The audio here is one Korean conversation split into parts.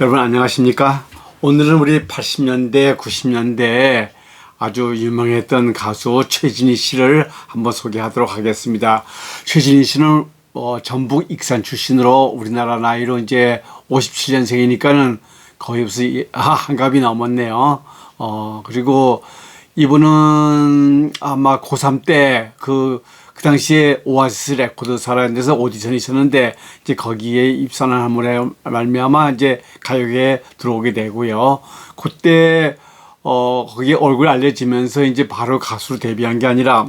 여러분 안녕하십니까? 오늘은 우리 80년대, 90년대 아주 유명했던 가수 최진희 씨를 한번 소개하도록 하겠습니다. 최진희 씨는 어, 전북 익산 출신으로 우리나라 나이로 이제 57년생이니까는 거의 이- 아, 한갑이 넘었네요. 어, 그리고 이분은 아마 고3 때 그, 그 당시에 오아시스 레코드사라는 데서 오디션이 있었는데 이제 거기에 입선을 함으로 말미암아 이제 가요계에 들어오게 되고요. 그때 어, 거기에 얼굴 알려지면서 이제 바로 가수로 데뷔한 게 아니라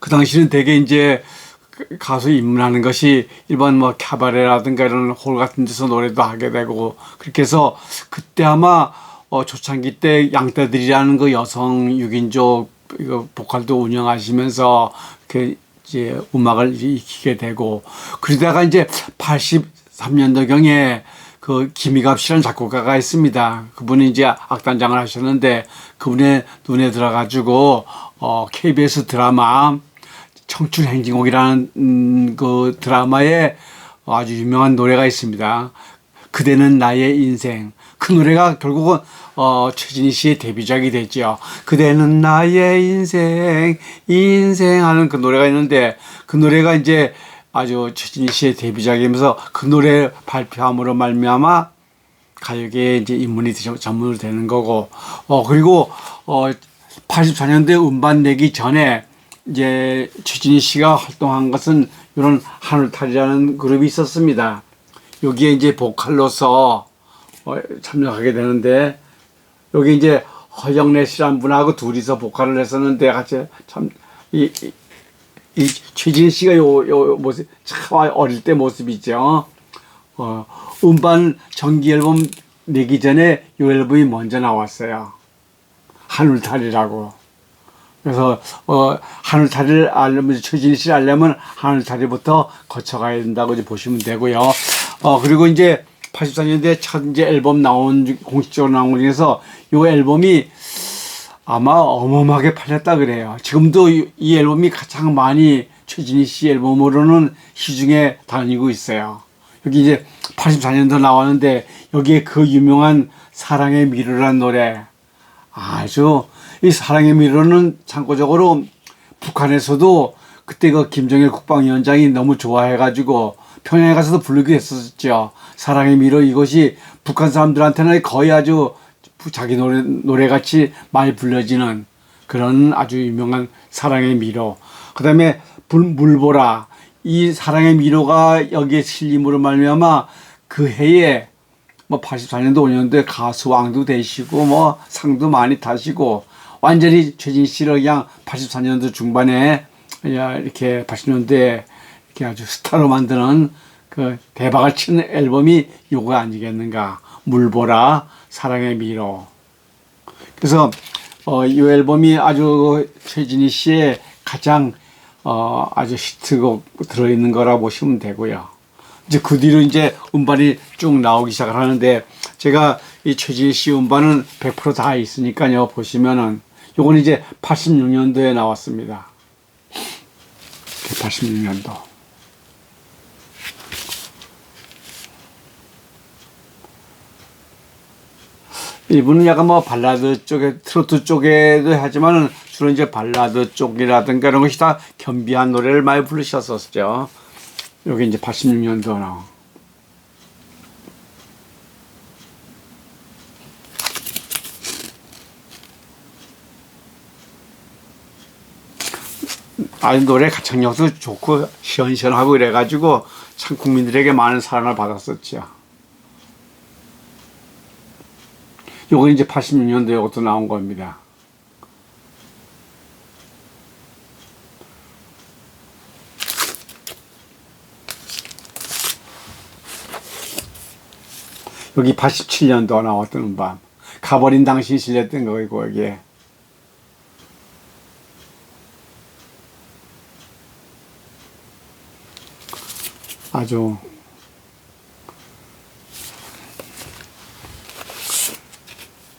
그 당시는 되게 이제 그 가수 입문하는 것이 일반 뭐 캐바레라든가 이런 홀 같은 데서 노래도 하게 되고 그렇게 해서 그때 아마 어 초창기 때 양떼들이라는 그 여성 6인조 이거 보컬도 운영하시면서 그 이제 음악을 익히게 되고 그러다가 이제 83년도 경에 그 김희갑 씨라는 작곡가가 있습니다. 그분이 이제 악단장을 하셨는데 그분의 눈에 들어가지고 어 KBS 드라마 청춘 행진곡이라는 음, 그 드라마에 아주 유명한 노래가 있습니다. 그대는 나의 인생. 그 노래가 결국은 어, 최진희 씨의 데뷔작이 됐죠. 그대는 나의 인생, 인생 하는 그 노래가 있는데 그 노래가 이제 아주 최진희 씨의 데뷔작이면서 그 노래 발표함으로 말미암아 가요계에 이제 입문이 되- 전문으로 되는 거고 어 그리고 어 84년대 음반 내기 전에 이제 최진희 씨가 활동한 것은 이런 하늘탈이라는 그룹이 있었습니다. 여기에 이제 보컬로서 어, 참여하게 되는데 여기 이제 허영래 씨란 분하고 둘이서 보컬을 했었는데 같이 참이 이, 이 최진 씨가 요 요 모습 참 어릴 때 모습이죠. 어, 음반 정기 앨범 내기 전에 요 앨범이 먼저 나왔어요. 하늘탈이라고. 그래서 어, 하늘탈이를 알려면 최진희 씨를 알려면 하늘탈이부터 거쳐가야 된다고 이제 보시면 되고요. 어 그리고 이제 84년대 첫 이제 앨범 나온 중- 공식적으로 나온 것 중에서 요 앨범이 아마 어마어마하게 팔렸다 그래요. 지금도 이, 이 앨범이 가장 많이 최진희 씨 앨범으로는 시중에 다니고 있어요. 여기 이제 84년도 나왔는데 여기에 그 유명한 사랑의 미로란 노래 아주 이 사랑의 미로는 참고적으로 북한에서도 그때 그 김정일 국방위원장이 너무 좋아해가지고 평양에 가서도 부르기도 했었죠. 사랑의 미로 이것이 북한 사람들한테는 거의 아주 자기 노래 노래같이 많이 불려지는 그런 아주 유명한 사랑의 미로. 그 다음에 불, 물보라 이 사랑의 미로가 여기에 실림으로 말미암아 그 해에 뭐 84년도 5년도에 가수왕도 되시고 뭐 상도 많이 타시고 완전히 최진 씨를 그냥 84년도 중반에 야, 이렇게 80년대에 이렇게 아주 스타로 만드는 그 대박을 치는 앨범이 요거 아니겠는가 물보라 사랑의 미로 그래서 어, 이 앨범이 아주 최진희 씨의 가장 어, 아주 히트곡 들어있는 거라 보시면 되고요. 이제 그 뒤로 이제 음반이 쭉 나오기 시작을 하는데 제가 이 최진희 씨 음반은 100%다 있으니까요. 보시면은 요건 이제 86년도에 나왔습니다. 86년도. 이분은 약간 뭐 발라드 쪽에 트로트 쪽에도 하지만은 주로 이제 발라드 쪽이라든가 이런 것이 다 겸비한 노래를 많이 부르셨었죠. 여기 이제 86년도 나온. 아주 노래 가창력도 좋고 시원시원하고 이래가지고 참 국민들에게 많은 사랑을 받았었죠. 요건 이제 86년도에 이것도 나온 겁니다. 여기 87년도 나왔던 음반. 가버린 당신이 실렸던 거이고, 여기에. 아주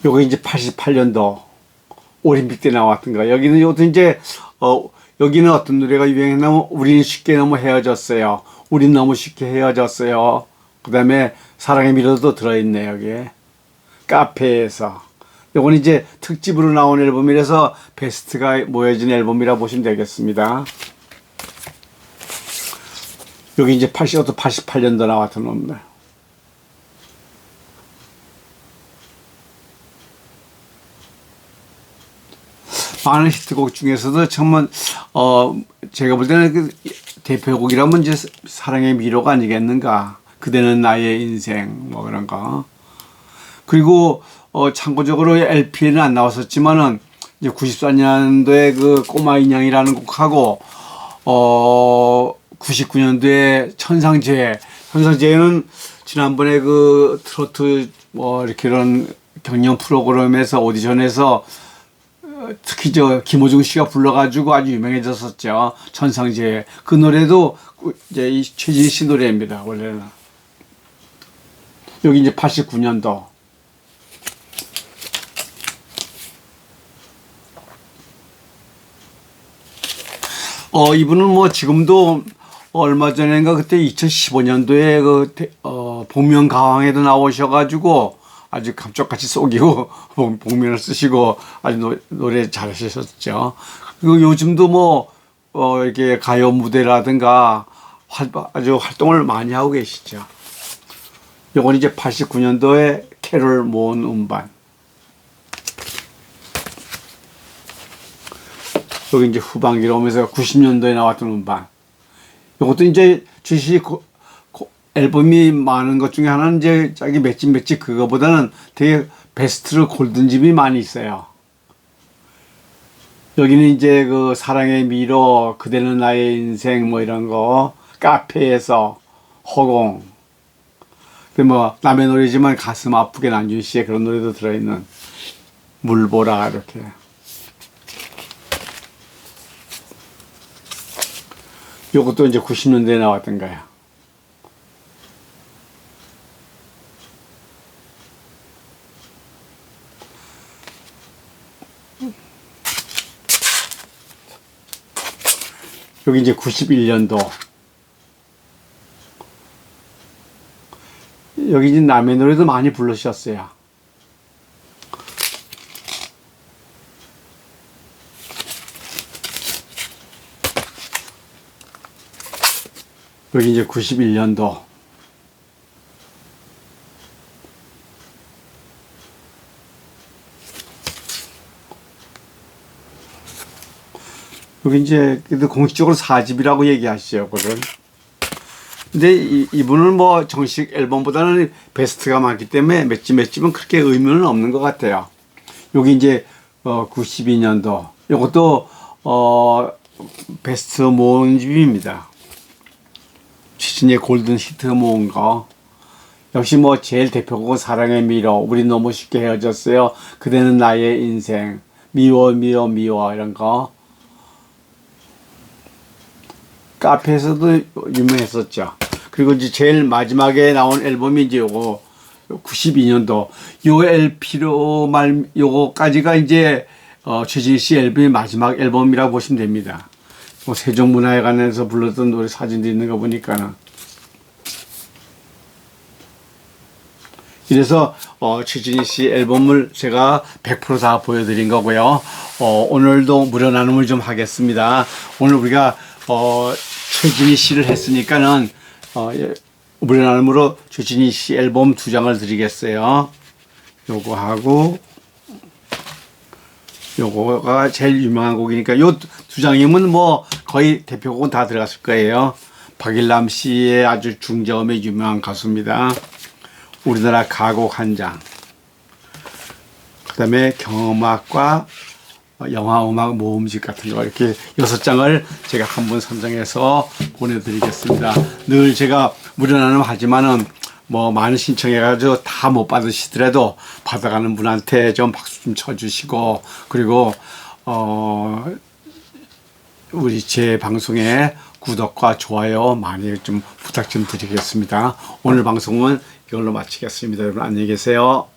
요거 이제 88년도 올림픽 때 나왔던 거. 여기는 요것도 이제 어 여기는 어떤 노래가 유행했냐면 우리는 쉽게 너무 헤어졌어요. 우린 너무 쉽게 헤어졌어요. 그 다음에 사랑의 미로도 들어있네 여기에 카페에서 요건 이제 특집으로 나온 앨범이라서 베스트가 모여진 앨범이라 보시면 되겠습니다. 여기 이제 85도 88년도 나왔던 놈들. 많은 히트곡 중에서도 정말 어 제가 볼 때는 그 대표곡이라면 이제 사랑의 미로가 아니겠는가. 그대는 나의 인생 뭐 그런 거. 그리고 어 참고적으로 LP에는 안 나왔었지만은 이제 94년도에 그 꼬마 인형이라는 곡하고 어 99년도에 천상재 천상재는 지난번에 그 트로트 뭐 이렇게 이런 경연 프로그램에서 오디션에서 어, 특히 저 김호중 씨가 불러가지고 아주 유명해졌었죠. 천상재 그 노래도 그 이제 이 최진 씨 노래입니다 원래는. 여기 이제 89년도. 어, 이분은 뭐 지금도 얼마 전인가 그때 2015년도에 그, 대- 어, 복면 가왕에도 나오셔가지고 아주 감쪽같이 속이고 복- 복면을 쓰시고 아주 노, 노래 잘하셨죠. 그리고 요즘도 뭐, 어, 이렇게 가요 무대라든가 활, 아주 활동을 많이 하고 계시죠. 요건 이제 89년도에 캐롤 모은 음반. 여기 이제 후반기로 오면서 90년도에 나왔던 음반. 이것도 이제 주시 앨범이 많은 것 중에 하나는 이제 자기 맷집 맷집 그거보다는 되게 베스트로 골든집이 많이 있어요. 여기는 이제 그 사랑의 미로, 그대는 나의 인생 뭐 이런 거, 카페에서 허공. 그뭐 남의 노래지만 가슴 아프게 남준 씨의 그런 노래도 들어있는 물보라 이렇게. 요것도 이제 90년대에 나왔던 거야. 여기 이제 91년도. 여기 이제 남의 노래도 많이 부르셨어요. 여기 이제 91년도. 여기 이제 공식적으로 4집이라고 얘기하시죠, 그걸. 근데 이, 이분은 뭐 정식 앨범보다는 베스트가 많기 때문에 몇 집 몇 집은 그렇게 의미는 없는 것 같아요. 여기 이제 어 92년도. 이것도 어 베스트 모은 집입니다. 최진의 골든 히트 모은 거. 역시 뭐 제일 대표곡은 사랑의 미로, 우리 너무 쉽게 헤어졌어요. 그대는 나의 인생, 미워 미워 미워 이런 거. 카페에서도 유명했었죠. 그리고 이제 제일 마지막에 나온 앨범이 이제 요거 92년도 요 LP로 말 요거까지가 이제 어 최진 씨 앨범의 마지막 앨범이라고 보시면 됩니다. 뭐 세종문화회관에서 불렀던 노래 사진도 있는 거 보니까는 이래서 어, 최진희 씨 앨범을 제가 100%다 보여드린 거고요. 어, 오늘도 무료 나눔을 좀 하겠습니다. 오늘 우리가 어, 최진희 씨를 했으니까는 어, 예, 나눔으로 최진희 씨 앨범 두 장을 드리겠어요. 요거 하고 요거가 제일 유명한 곡이니까 요 두 장이면 뭐 거의 대표곡은 다 들어갔을 거예요. 박일남 씨의 아주 중저음의 유명한 가수입니다. 우리나라 가곡 한 장. 그 다음에 경음악과 영화 음악 모음집 같은 거 이렇게 여섯 장을 제가 한 분 선정해서 보내드리겠습니다. 늘 제가 무료 나눔 하지만은 뭐 많은 신청해가지고 다 못 받으시더라도 받아가는 분한테 좀 박수 좀 쳐주시고 그리고 어 우리 제 방송에 구독과 좋아요 많이 좀 부탁 좀 드리겠습니다. 오늘 방송은 이걸로 마치겠습니다. 여러분 안녕히 계세요.